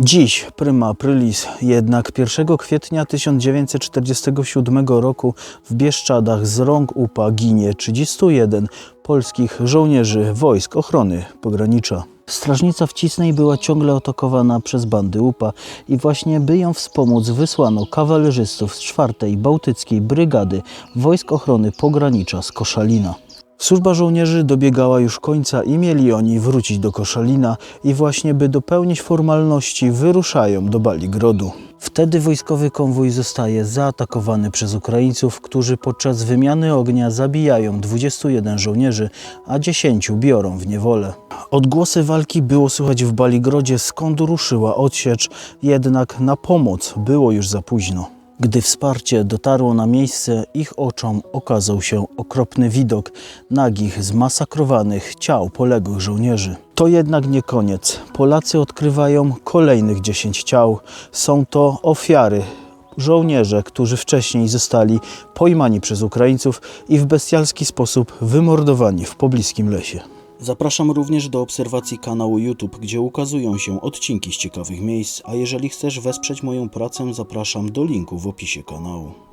Dziś prima aprilis, jednak 1 kwietnia 1947 roku w Bieszczadach z rąk UPA ginie 31 polskich żołnierzy Wojsk Ochrony Pogranicza. Strażnica w Cisnej była ciągle atakowana przez bandy UPA i właśnie by ją wspomóc wysłano kawalerzystów z 4 Bałtyckiej Brygady Wojsk Ochrony Pogranicza z Koszalina. Służba żołnierzy dobiegała już końca i mieli oni wrócić do Koszalina i właśnie by dopełnić formalności wyruszają do Baligrodu. Wtedy wojskowy konwój zostaje zaatakowany przez Ukraińców, którzy podczas wymiany ognia zabijają 21 żołnierzy, a 10 biorą w niewolę. Odgłosy walki było słychać w Baligrodzie, skąd ruszyła odsiecz, jednak na pomoc było już za późno. Gdy wsparcie dotarło na miejsce, ich oczom okazał się okropny widok nagich, zmasakrowanych ciał poległych żołnierzy. To jednak nie koniec. Polacy odkrywają kolejnych 10 ciał. Są to ofiary żołnierze, którzy wcześniej zostali pojmani przez Ukraińców i w bestialski sposób wymordowani w pobliskim lesie. Zapraszam również do obserwacji kanału YouTube, gdzie ukazują się odcinki z ciekawych miejsc, a jeżeli chcesz wesprzeć moją pracę, zapraszam do linku w opisie kanału.